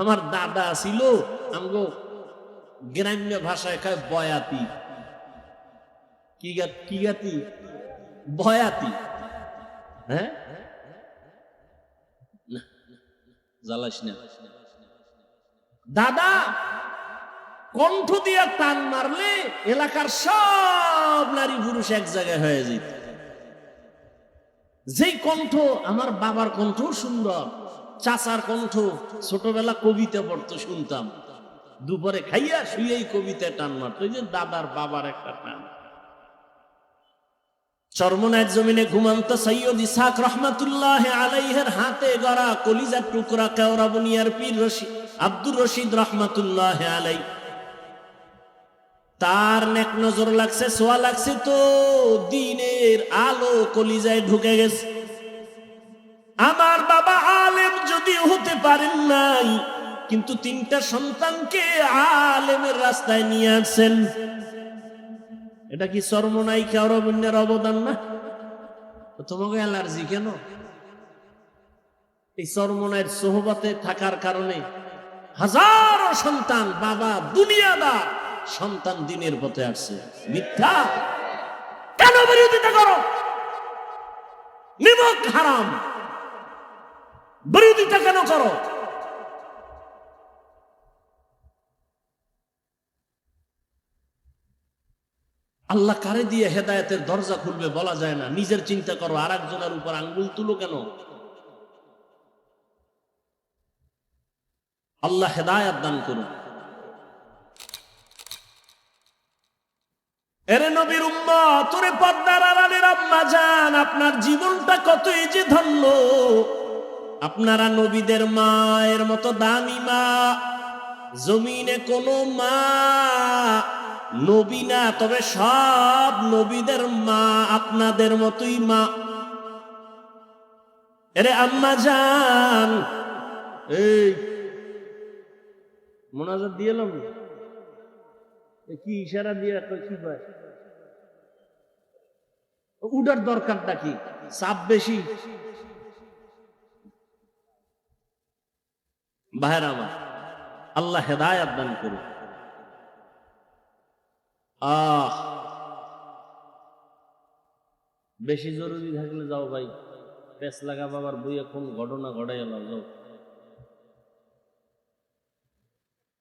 আমার দাদা ছিল, আমগো গ্রাম্য ভাষায় কয় বয়াতি। কি কি গাতি? বয়াতি। হ্যাঁ? জ্বালাস না। দাদা, কণ্ঠ দিয়ে টান মারলে এলাকার সব নারী পুরুষ এক জায়গায় হয়ে যেত। যেই কণ্ঠ, আমার বাবার কণ্ঠ সুন্দর। চাচার কণ্ঠ ছোটবেলা কবিতা পড়তো শুনতাম। দুপুরে খাইয়া শুয়েই কবিতায় টান মারতো। যে দাদার বাবার একটা টান। আব্দুর রশিদ রহমাতুল্লাহ আলাই। তার নেক নজর লাগছে, সোয়া লাগছে তো, দিনের আলো কলিজায় ঢুকে গেছে। আমার বাবা আলেম যদি হতে পারেন নাই, কিন্তু তিনটা সন্তানকে আলেমের রাস্তায় নিয়ে আসছেন। এটা কি চর্মনায়িকা অরবিন্দের অবদান না? তোমাকে অ্যালার্জি কেন? এই চর্মনায়ের সোহবতে থাকার কারণে হাজারো সন্তান বাবা, দুনিয়াদার সন্তান দিনের পথে আসছে। মিথ্যা। কেন বিরোধিতা করো? নিমক হারাম। বিরোধিতা কেন করো? আল্লাহ কারে দিয়ে হেদায়েতের দরজা খুলবে বলা যায় না। নিজের চিন্তা করো আর একজনের উপর আঙ্গুল তুলো কেন? আল্লাহ হেদায়াত দান করুন। এরে নবীর উম্মা তোরে পদ্মার আড়ালের আম্মা যান আপনার জীবনটা কতই যে ধন্য। আপনারা নবীদের মায়ের মতো দামি মা। জমিনে কোনো মা, নবী না, তবে সব নবীদের মা, আপনাদের মতোই মা। এরে আম্মা যান এই, মোনাজাত দিয়ে এলাম এ কি ইশারা দিয়ে কি উডার দরকারটা কি? চাপ বেশি। আমার, আল্লাহ হেদায়াত দান করুন আহ, বেশি জরুরি থাকলে যাও ভাই পেস লাগা বাবার বই এখন ঘটনা ঘটাই এলাম যাও।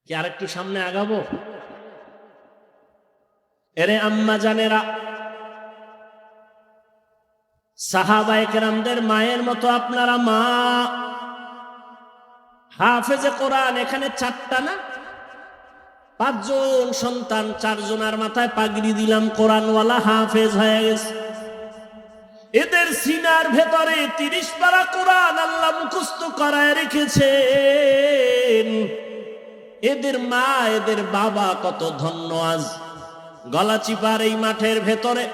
কি আরেকটু সামনে আগাবো? এরে আম্মা জানেরা, সাহাবায়ে কেরামদের মায়ের মতো আপনারা মা হাফেজে কোরআন, এখানে চারটা না? পাঁচজন সন্তান, চারজনের মাথায় পাগড়ি দিলাম, কোরআনওয়ালা হাফেজ হয়ে গেছে। এদের সিনার ভেতরে তিরিশ পারা কোরআন আল্লাহ মুখস্থ করায় রেখেছেন। এদের মা, এদের বাবা কত ধন্য আজ। গলা চিপার এই মাঠের ভেতরে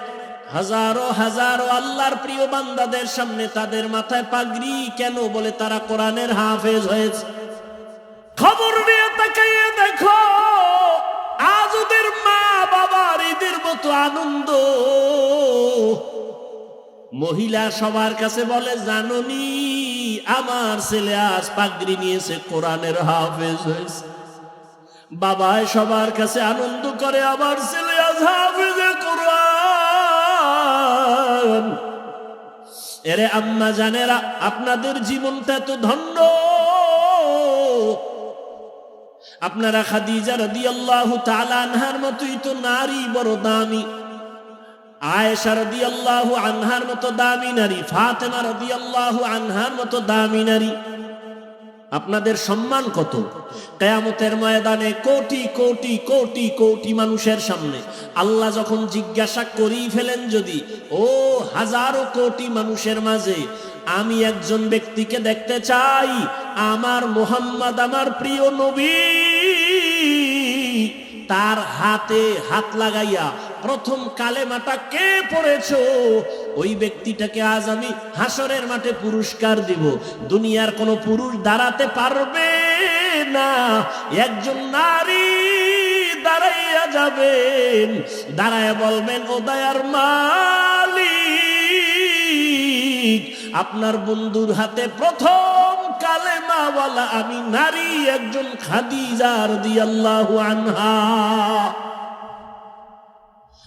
হাজারো হাজারো আল্লাহর প্রিয় বান্দাদের সামনে তাদের মাথায় পাগড়ি কেন বলে তারা কোরআনের হাফেজ হয়েছে? খবর নিয়ে তাকাইয়ে দেখো, আজ ওদের মা বাবার ঈদের মতো আনন্দ। মহিলা সবার কাছে বলে, জাননি, আমার ছেলে আজ পাগড়ি নিয়েছে, কোরআনের হাফেজ হয়েছে। বাবায় সবার কাছে আনন্দ করে, আমার ছেলে আজ হাফেজে এরে আম্মা জানেরা, আপনাদের জীবনটা তো ধন্য। আপনারা খাদিজা রদি আল্লাহ আনহার মতোই তো নারী বড় দামি। আয়েশা রাদিয়াল্লাহু আনহার মতো দামি নারী, ফাতেমা রাদিয়াল্লাহু আনহার মতো দামি নারী। আপনাদের সম্মান কত? কেয়ামতের ময়দানে কোটি কোটি কোটি কোটি মানুষের সামনে আল্লাহ যখন জিজ্ঞাসা করেই ফেলেন যদি, ও হাজারো কোটি মানুষের মাঝে আমি একজন ব্যক্তিকে দেখতে চাই, আমার মোহাম্মদ, আমার প্রিয় নবী, তার হাতে হাত লাগাইয়া প্রথম কালেমাটা কে পড়েছো? ওই ব্যক্তিটাকে আজ আমি হাসরের মাঠে পুরস্কার দিব। দুনিয়ার কোন পুরুষ দাঁড়াতে পারবে না। একজন নারী দাঁড়াইয়া যাবেন। দাঁড়ায় বলবেন, ও দয়ার মালিক, আপনার বন্ধুর হাতে প্রথম কালেমা পর্দাওয়ালা আমি নারী, একজন খাদিজা রাদিয়াল্লাহু আনহা।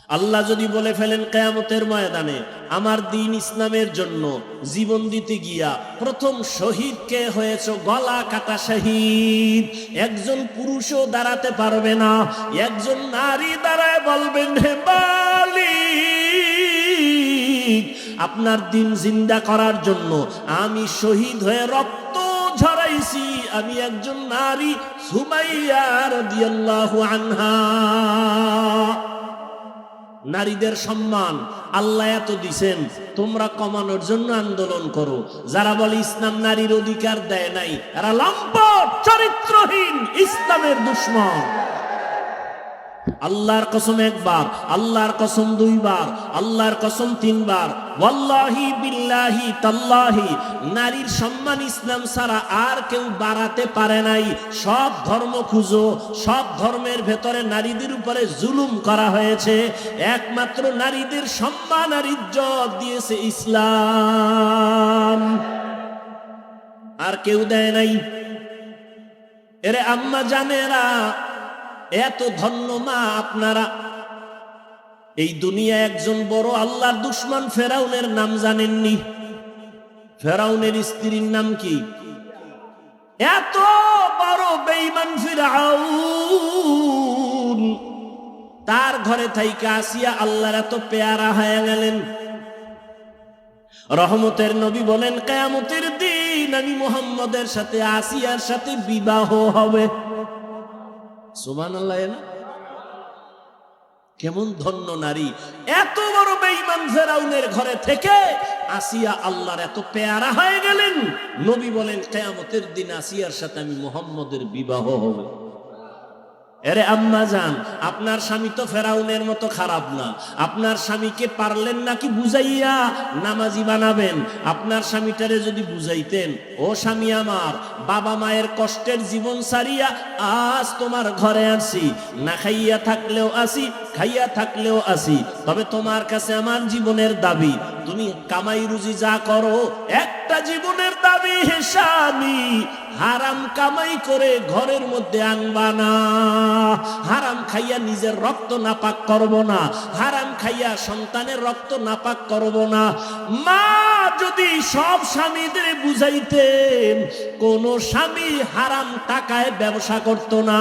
আল্লাহ যদি বলে ফেলেন কেয়ামতের ময়দানে আমার দিন ইসলামের জন্য জীবন দিতে গিয়া প্রথম শহীদ কে হয়েছ? গলা কাটা শহীদ। একজন পুরুষও দাঁড়াতে পারবে না। একজন নারী দাঁড়ায় বলবেন, হে মালিক, আপনার দিন জিন্দা করার জন্য আমি শহীদ হয়ে রক্ত ঝরাইছি। আমি একজন নারী সুমাইয়া রাদিয়াল্লাহু আনহা। নারীদের সম্মান। আল্লাহ এত দিছেন, তোমরা কমানোর জন্য আন্দোলন করো। যারা বলে ইসলাম নারীর অধিকার দেয় নাই, এরা লম্পট, চরিত্রহীন ইসলামের দুশ্মন। আল্লাহর কসম একবার, আল্লাহর কসম দুইবার, আল্লাহর কসম তিনবার। ওয়াল্লাহি বিল্লাহি তাল্লাহি, নারীর সম্মান ইসলাম ছাড়া আর কেউ বাড়াতে পারে নাই। সব ধর্ম খুঁজো, সব ধর্মের ভেতরে নারীদের উপরে জুলুম করা হয়েছে। একমাত্র নারীদের সম্মান আর ইজ্জত দিয়েছে ইসলাম। আর কেউ দেয় নাই। এরে আম্মা জানেরা এত ধন্য মা আপনারা। এই দুনিয়া একজন বড় আল্লাহর দুশ্মন, ফেরাউনের নাম জানেননি। ফেরাউনের স্ত্রীর নাম কি? এত বড় বেইমান ফিরাউন। তার ঘরে থাইকা আসিয়া আল্লাহর এত পেয়ারা হয়ে গেলেন। রহমতের নবী বলেন, কেয়ামতের দিন আমি মোহাম্মদের সাথে, আসিয়ার সাথে বিবাহ হবে। সুমান আল্লাহ না? কেমন ধন্য নারী। এত বড় বেঈমান ফেরাউনের ঘরে থেকে আসিয়া আল্লাহর এত পেয়ারা হয়ে গেলেন। নবী বলেন, কেয়ামতের দিন আসিয়ার সাথে আমি মোহাম্মদের বিবাহ হবে। এরে আম্মা যান আপনার স্বামী তো ফেরাউনের মতো খারাপ না। আপনার স্বামীকে পারলেন নাকি বুঝাইয়া নামাজি বানাবেন? আপনার স্বামীটারে যদি বুঝাইতেন, ও স্বামী আমার, বাবা মায়ের কষ্টের জীবন সারিয়া আজ তোমার ঘরে আসি। না খাইয়া থাকলেও আসি, খাইয়া থাকলেও আসি। তবে তোমার কাছে আমার জীবনের দাবি, তুমি কামাই রুজি যা করো একটা জীবনের দাবি হে স্বামী হারাম কামাই করে ঘরের মধ্যে আনবা না। হারাম খাইয়া নিজের রক্ত নাপাক করব না। হারাম খাইয়া সন্তানের রক্ত নাপাক করব না। মা যদি সব স্বামীদের বুঝাইতেন, কোন স্বামী হারাম টাকায় ব্যবসা করত না।